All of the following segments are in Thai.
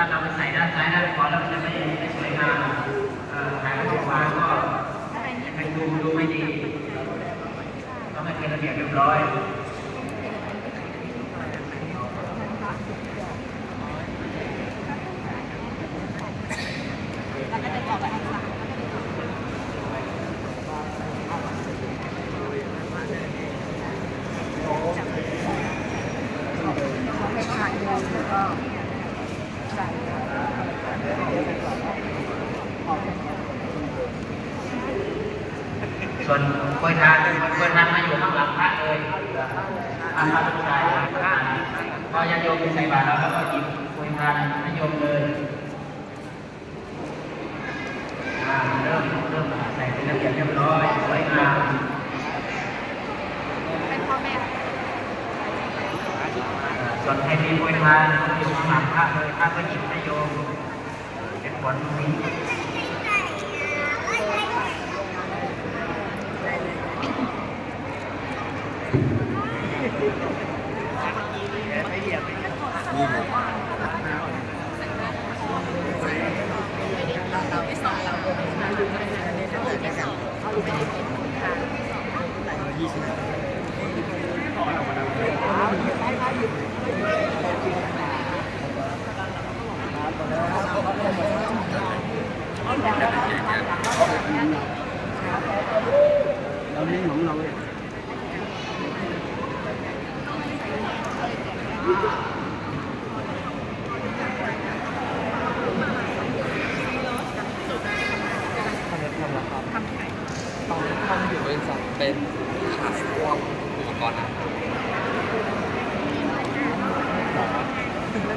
ถ้าเราไปใส่ด้านซ้ายด้านขวาแล้วมันจะไม่ไม่สวยงามถ่ายรูปขวาก็ไป็ดูดูไม่ดีต้องให้เป็นระเบียบเรียบร้อย อานทำทุกาย่างพอยัติโยมไปใส่บาตรแล้วก็กินคุยทานนิยมเลยเริ่มเริ่มใส่เป็นนักเรียนเรียบร้อยสวยงามเป็นพ่อแม่ส่วนใครมีคุยทานโยมหลังพระเลยถ้าก็หยิบนิยมเป็นผลนี้ นี่ไง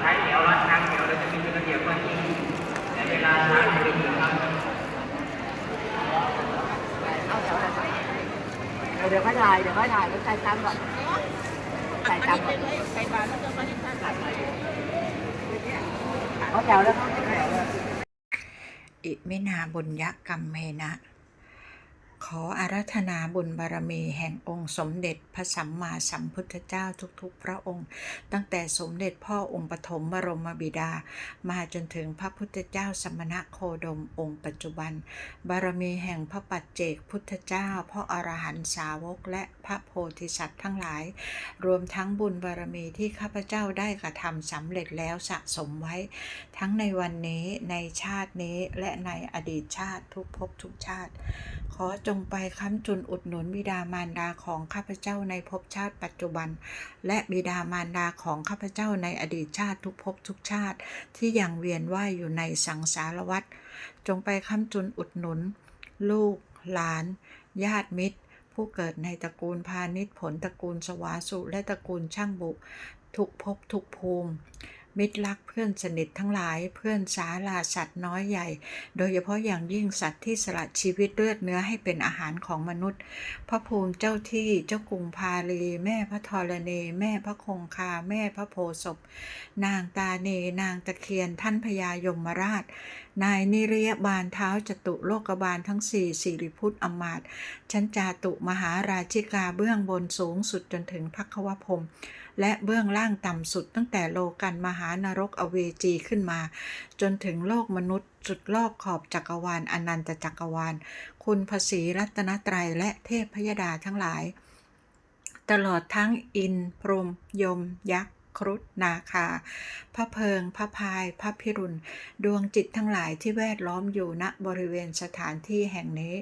ใช้เดียวร้อนครั้งเดียวเราจะมีเงินเดียวก็จริงแต่เวลาล้างเป็น เดี๋ยวค่อยถ่ายเดี๋ยวค่อยถ่ายแล้วใส่ตามก่อนใส่ตามก่อนเขาแถวแล้วเขาแถวแล้วอิมินาบุญยกรรมเมนะ ขออาราธนาบุญบารมีแห่งองค์สมเด็จพระสัมมาสัมพุทธเจ้าทุกๆ พระองค์ ตั้งแต่สมเด็จพ่อองค์ปฐมบรมบิดา มาจนถึงพระพุทธเจ้าสมณะโคดมองค์ปัจจุบัน บารมีแห่งพระปัจเจกพุทธเจ้าพ่ออรหันตสาวกและพระโพธิสัตว์ทั้งหลาย รวมทั้งบุญบารมีที่ข้าพเจ้าได้กระทำสำเร็จแล้วสะสมไว้ ทั้งในวันนี้ในชาตินี้และในอดีตชาติทุกภพทุกชาติ ขอจงไปค้ำจุนอุดหนุนบิดามารดาของข้าพเจ้าในภพชาติปัจจุบัน และบิดามารดาของข้าพเจ้าในอดีตชาติทุกภพทุกชาติ ที่ยังเวียนว่ายอยู่ในสังสารวัฏจงไปค้ำจุนอุดหนุน ลูก หลาน ญาติมิตร ผู้เกิดในตระกูลพาณิชย์ผลตระกูลสวาสุและตระกูลช่างบุ ทุกภพทุกภูมิ มิตรรักเพื่อนสนิททั้งหลายเพื่อนสาลาสัตว์น้อยใหญ่ โดยเฉพาะอย่างยิ่งสัตว์ที่สละชีวิตเลือดเนื้อให้เป็นอาหารของมนุษย์ พระภูมิเจ้าที่เจ้ากรุงพาลี แม่พระธรณีแม่พระคงคา แม่พระโพศพนางตาเนนางตะเคียนท่านพญายมราชนายนิเริยบาลเท้าจตุโลกบาลทั้งสี่สิริพุทธอมาตย์ชั้นจาตุมหาราชิกาเบื้องบนสูงสุดจนถึงพักวพรมและเบื้องล่างต่ำสุดตั้งแต่โลกันมหานรกอเวจีขึ้นมา จนถึงโลกมนุษย์สุดรอบขอบจักรวาลอนันตจักรวาล คุณพระศรีรัตนตรัยและเทพพยดาทั้งหลาย ตลอดทั้งอินพรมยม ยักษ์ ครุฑนาคา พระเพิง พระพาย พระพิรุณ ดวงจิตทั้งหลายที่แวดล้อมอยู่ณบริเวณสถานที่แห่งนี้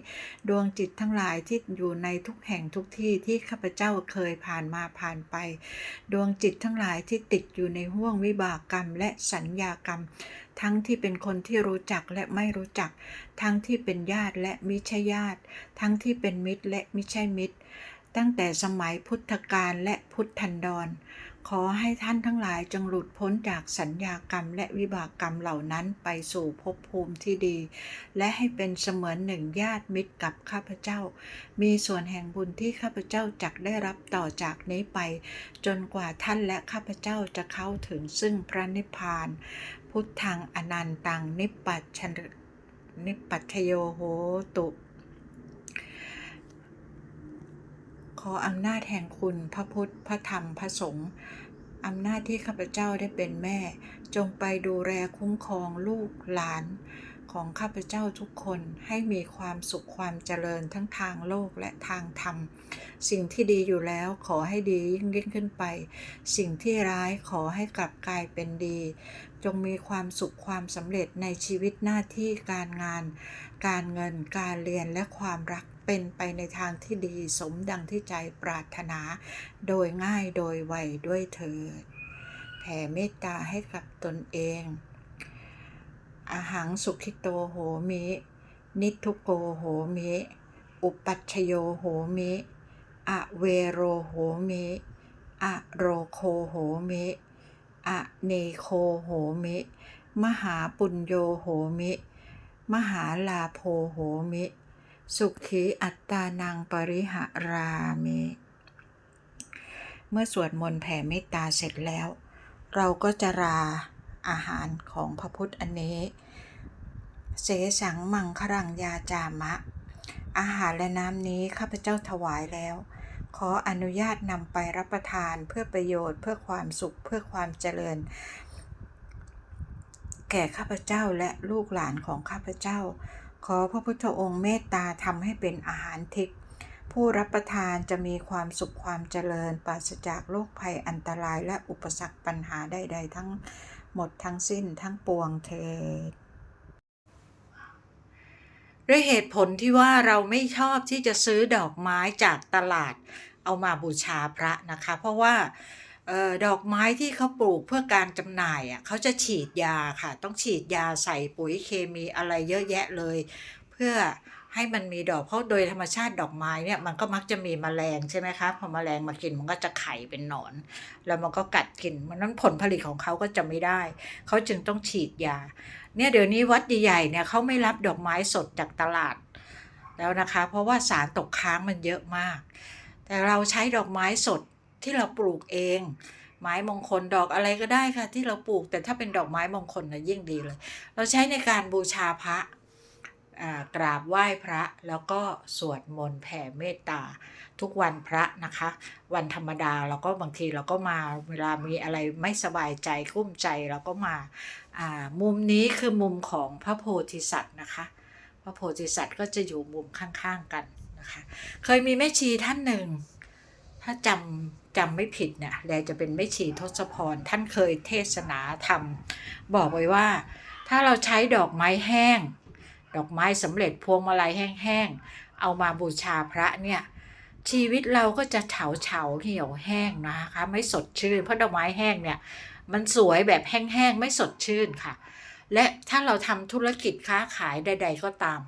ดวงจิตทั้งหลายที่อยู่ในทุกแห่งทุกที่ที่ข้าพเจ้าเคยผ่านมาผ่านไป ดวงจิตทั้งหลายที่ติดอยู่ในห่วงวิบากกรรมและสัญญากรรม ทั้งที่เป็นคนที่รู้จักและไม่รู้จัก ทั้งที่เป็นญาติและมิใช่ญาติ ทั้งที่เป็นมิตรและมิใช่มิตร ตั้งแต่สมัยพุทธกาลและพุทธันดร ขอให้ท่านทั้งหลายจงหลุดพ้นจากสัญญากรรมและวิบากกรรมเหล่านั้นไปสู่ภพภูมิที่ดี และให้เป็นเสมือนหนึ่งญาติมิตรกับข้าพเจ้า มีส่วนแห่งบุญที่ข้าพเจ้าจักได้รับต่อจากนี้ไป จนกว่าท่านและข้าพเจ้าจะเข้าถึงซึ่งพระนิพพาน พุทธังอนันตังนิปปัชชนนิปปัชโยโหตุ ขออำนาจแห่งคุณพระพุทธ พระธรรม พระสงฆ์อำนาจที่ข้าพเจ้าได้เป็นแม่ จงไปดูแลคุ้มครองลูกหลาน ของข้าพเจ้าทุกคนให้มีความสุขความเจริญทั้งทางโลกและทางธรรม สิ่งที่ดีอยู่แล้วขอให้ดียิ่งยิ่งขึ้นไป สิ่งที่ร้ายขอให้กลับกลายเป็นดี จงมีความสุขความสำเร็จในชีวิตหน้าที่การงาน การเงินการเรียนและความรักเป็นไปในทางที่ดีสมดังที่ใจปรารถนา โดยง่ายโดยไวด้วยเถิด แผ่เมตตาให้กับตนเองอาหังสุขิโตโหมิ นิทุโกโหมิ อุปัชโยโหมิ อเวโรโหมิ อโรโคโหมิ อเนโคโหมิ มหาปุญโยโหมิ มหาลาโพโหมิ สุขีอัตตานังปริหารามิ เมื่อสวดมนต์แผ่เมตตาเสร็จแล้ว เราก็จะราอาหารของพระพุทธอันนี้ เสสังมังครังยาจามะ อาหารและน้ำนี้ข้าพเจ้าถวายแล้ว ขออนุญาตนำไปรับประทานเพื่อประโยชน์เพื่อความสุขเพื่อความเจริญ แก่ข้าพเจ้าและลูกหลานของข้าพเจ้า ขอพระพุทธองค์เมตตาทำให้เป็นอาหารทิพย์ผู้รับประทานจะมีความสุขความเจริญปราศจากโรคภัยอันตรายและอุปสรรคปัญหาใด ๆ ทั้งหมดทั้งสิ้นทั้งปวงเถิดด้วยเหตุผลที่ว่าเราไม่ชอบที่จะซื้อดอกไม้จากตลาดเอามาบูชาพระนะคะ เพราะว่า ดอกไม้ที่เขาปลูกเพื่อการจำหน่ายอะเขาจะฉีดยาค่ะ ต้องฉีดยาใส่ปุ๋ยเคมีอะไรเยอะแยะเลย เพื่อให้มันมีดอกเพราะโดยธรรมชาติดอกไม้เนี่ยมันก็มักจะมีแมลงใช่ไหมคะพอแมลงมากินมันก็จะไข่เป็นหนอน แล้วมันก็กัดกินมันนั้นผลผลิตของเขาก็จะไม่ได้ เขาจึงต้องฉีดยา เนี่ยเดี๋ยวนี้วัดใหญ่ๆเนี่ยเขาไม่รับดอกไม้สดจากตลาด แล้วนะคะ เพราะว่าสารตกค้างมันเยอะมาก แต่เราใช้ดอกไม้สด ที่เราปลูกเอง ไม้มงคลดอกอะไรก็ได้ค่ะ ที่เราปลูกแต่ถ้าเป็นดอกไม้มงคลนะยิ่งดีเลย เราใช้ในการบูชาพระกราบไหว้พระแล้วก็สวดมนต์แผ่เมตตา ทุกวันพระนะคะ วันธรรมดาเราก็บางทีเราก็มาเวลามีอะไรไม่สบายใจกุ้มใจเราก็มาามุมนี้คือมุมของพระโพธิสัตว์นะคะ พระโพธิสัตว์ก็จะอยู่มุมข้างๆกันนะคะ เคยมีแม่ชีท่านหนึ่ง ถ้าจำจำไม่ผิดเนี่ยแลจะเป็นแม่ชีทศพร ท่านเคยเทศนาธรรม บอกไว้ว่า ถ้าเราใช้ดอกไม้แห้ง ดอกไม้สำเร็จพวงมาลัยแห้งๆ เอามาบูชาพระเนี่ยชีวิตเราก็จะเฉาเฉาเหี่ยวแห้งนะคะ ไม่สดชื่น เพราะดอกไม้แห้งเนี่ย มันสวยแบบแห้งๆ ไม่สดชื่นค่ะ และถ้าเราทำธุรกิจค้าขายใด ๆ ก็ตาม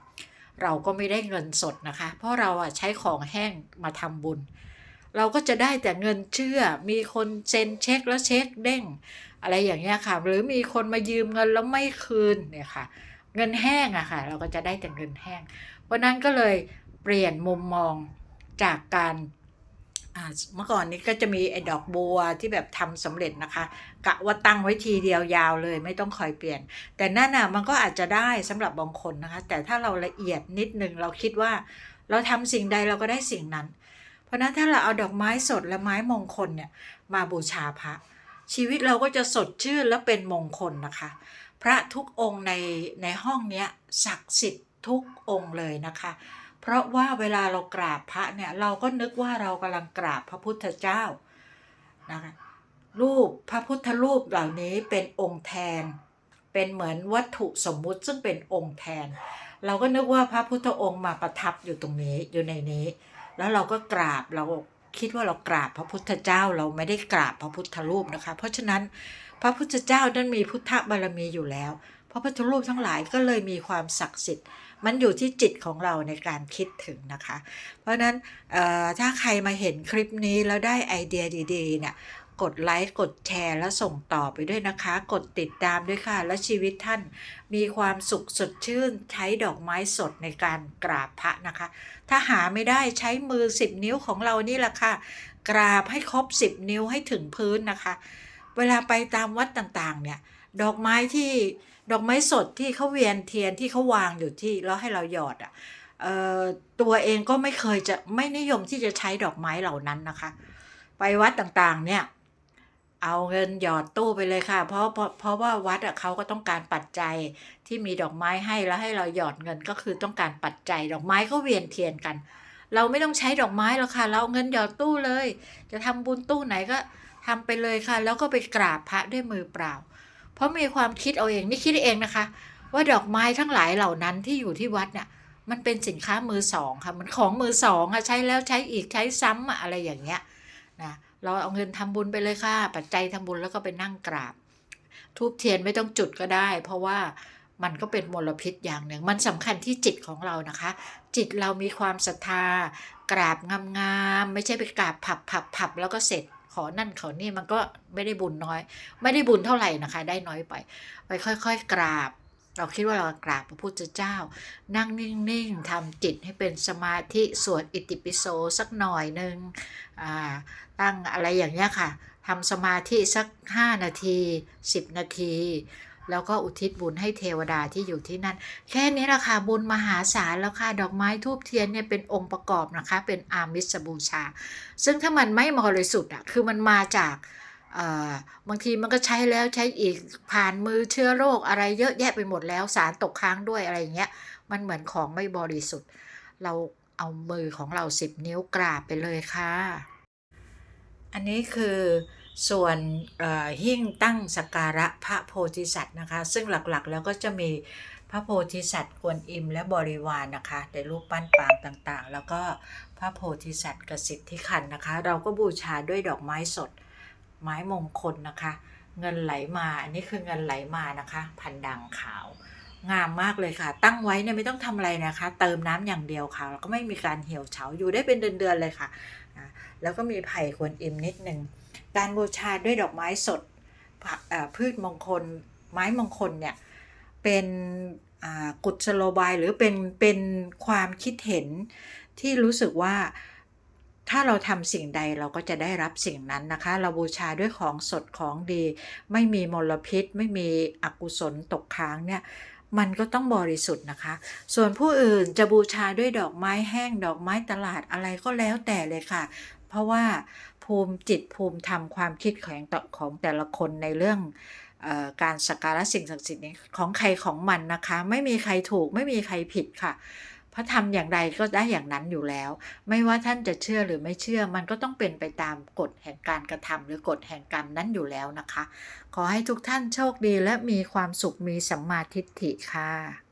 เราก็ไม่ได้เงินสดนะคะ เพราะเราอะใช้ของแห้งมาทำบุญ เราก็จะได้แต่เงินเชื่อ มีคนเซ็นเช็คแล้วเช็คเด้ง อะไรอย่างเงี้ยค่ะ หรือมีคนมายืมเงินแล้วไม่คืนเนี่ยค่ะ เงินแห้งอะค่ะ เราก็จะได้แต่เงินแห้ง เพราะนั้นก็เลยเปลี่ยนมุมมองจากการเมื่อก่อนนี้ก็จะมีไอ้ดอกบัวที่แบบทำสำเร็จนะคะ กะว่าตั้งไว้ทีเดียวยาวเลยไม่ต้องคอยเปลี่ยน แต่นั่นน่ะมันก็อาจจะได้สำหรับบางคนนะคะ แต่ถ้าเราละเอียดนิดนึงเราคิดว่า เราทำสิ่งใดเราก็ได้สิ่งนั้น ราะนั้นถ้าเราเอาดอกไม้สดและไม้มงคลเนี่ยมาบูชาพระ ชีวิตเราก็จะสดชื่นและเป็นมงคลนะคะ พระทุกองค์ในในห้องเนี้ยศักดิ์สิทธิ์ทุกองค์เลยนะคะ เพราะว่าเวลาเรากราบพระเนี่ยเราก็นึกว่าเรากำลังกราบพระพุทธเจ้านะคะรูปพระพุทธรูปเหล่านี้เป็นองค์แทน เป็นเหมือนวัตถุสมมุติซึ่งเป็นองค์แทน เราก็นึกว่าพระพุทธองค์มาประทับอยู่ตรงนี้อยู่ในนี้ แล้วเราก็กราบเราคิดว่าเรากราบพระพุทธเจ้าเราไม่ได้กราบพระพุทธรูปนะคะ เพราะฉะนั้นพระพุทธเจ้านั้นมีพุทธบารมีอยู่แล้ว พระพุทธรูปทั้งหลายก็เลยมีความศักดิ์สิทธิ์ มันอยู่ที่จิตของเราในการคิดถึงนะคะ เพราะฉะนั้นถ้าใครมาเห็นคลิปนี้แล้วได้ไอเดียดีๆเนี่ย กดไลค์กดแชร์แล้วส่งต่อไปด้วยนะคะ กดติดตามด้วยค่ะ และชีวิตท่านมีความสุขสดชื่น ใช้ดอกไม้สดในการกราบพระนะคะ ถ้าหาไม่ได้ใช้มือ 10 นิ้วของเรานี่แหละค่ะ กราบให้ครบ 10 นิ้วให้ถึงพื้นนะคะ เวลาไปตามวัดต่างๆ เนี่ย ดอกไม้ที่ดอกไม้สดที่เขาเวียนเทียนที่เขาวางอยู่ที่แล้วให้เราหยอดอะเอ่อตัวเองก็ไม่เคยจะไม่นิยมที่จะใช้ดอกไม้เหล่านั้นนะคะ ไปวัดต่างๆเนี่ย เอาเงินหยอดตู้ไปเลยค่ะ เพราะเพราะเพราะว่าวัดอะเขาก็ต้องการปัจจัยที่มีดอกไม้ให้แล้วให้เราหยอดเงินก็คือต้องการปัจจัยดอกไม้ก็เวียนเทียนกัน เราไม่ต้องใช้ดอกไม้หรอกค่ะ เราเอาเงินหยอดตู้เลย จะทำบุญตู้ไหนก็ทำไปเลยค่ะ แล้วก็ไปกราบพระด้วยมือเปล่า เพราะมีความคิดเอาเองนี่คิดเองนะคะ ว่าดอกไม้ทั้งหลายเหล่านั้นที่อยู่ที่วัดเนี่ยมันเป็นสินค้ามือสองค่ะ มันของมือสองอะใช้แล้วใช้อีกใช้ซ้ำอะอะไรอย่างเงี้ยนะ เราเอาเงินทำบุญไปเลยค่ะ ปัจจัยทำบุญแล้วก็ไปนั่งกราบ ทูบเทียนไม่ต้องจุดก็ได้ เพราะว่ามันก็เป็นมลพิษอย่างหนึ่ง มันสำคัญที่จิตของเรานะคะ จิตเรามีความศรัทธา กราบงามๆไม่ใช่ไปกราบผับผับผับแล้วก็เสร็จขอนั่นขอนี่มันก็ไม่ได้บุญน้อย ไม่ได้บุญเท่าไหร่นะคะ ได้น้อยไป ไปค่อย ๆ กราบ เราคิดว่าเรากราบพระพุทธเจ้า นั่งนิ่งๆทำจิตให้เป็นสมาธิสวดอิติปิโสสักหน่อยหนึ่งตั้งอะไรอย่างเงี้ยค่ะทำสมาธิสัก 5 นาที 10 นาที แล้วก็อุทิศบุญให้เทวดาที่อยู่ที่นั่น แค่นี้ละค่ะบุญมหาศาลแล้วค่ะ ดอกไม้ทูบเทียนเนี่ยเป็นองค์ประกอบนะคะ เป็นอามิสบูชา ซึ่งถ้ามันไม่บริสุทธิ์อะคือมันมาจาก บางทีมันก็ใช้แล้วใช้อีกผ่านมือเชื้อโรคอะไรเยอะแยะไปหมดแล้วสารตกค้างด้วยอะไรอย่างเงี้ยมันเหมือนของไม่บริสุทธิ์ เราเอามือของเราสิบนิ้วกราบไปเลยค่ะ อันนี้คือส่วนหิ้งตั้งสักการะพระโพธิสัตว์นะคะ ซึ่งหลักๆแล้วก็จะมีพระโพธิสัตว์กวนอิมและบริวารนะคะในรูปปั้นปางต่างๆ แล้วก็พระโพธิสัตว์กสิทธิคันนะคะ เราก็บูชาด้วยดอกไม้สด ไม้มงคลนะคะ เงินไหลมาอันนี้คือเงินไหลมานะคะ พันด่างขาว งามมากเลยค่ะ ตั้งไว้เนี่ยไม่ต้องทำอะไรนะคะ เติมน้ำอย่างเดียวค่ะ แล้วก็ไม่มีการเหี่ยวเฉาอยู่ได้เป็นเดือนๆเลยค่ะแล้วก็มีไผ่กวนอิมนิดหนึ่งการบูชาด้วยดอกไม้สดผักพืชมงคล ไม้มงคลเนี่ยเป็นกุศโลบายหรือเป็นเป็นความคิดเห็นที่รู้สึกว่า ถ้าเราทำสิ่งใดเราก็จะได้รับสิ่งนั้นนะคะ เราบูชาด้วยของสดของดี ไม่มีมลพิษ ไม่มีอกุศลตกค้างเนี่ยมันก็ต้องบริสุทธิ์นะคะ ส่วนผู้อื่นจะบูชาด้วยดอกไม้แห้งดอกไม้ตลาดอะไรก็แล้วแต่เลยค่ะ เพราะว่าภูมิจิตภูมิธรรมความคิดแของต่ของแต่ละคนในเรื่องออการสักการะสิ่งศักดิ์สิทธิ์นี้ของใครของมันนะคะ ไม่มีใครถูกไม่มีใครผิดค่ะ พระทำอย่างใดก็ได้อย่างนั้นอยู่แล้ว ไม่ว่าท่านจะเชื่อหรือไม่เชื่อ มันก็ต้องเป็นไปตามกฎแห่งการกระทำหรือกฎแห่งกรรมนั้นอยู่แล้วนะคะ ขอให้ทุกท่านโชคดีและมีความสุขมีสัมมาทิฏฐิค่ะ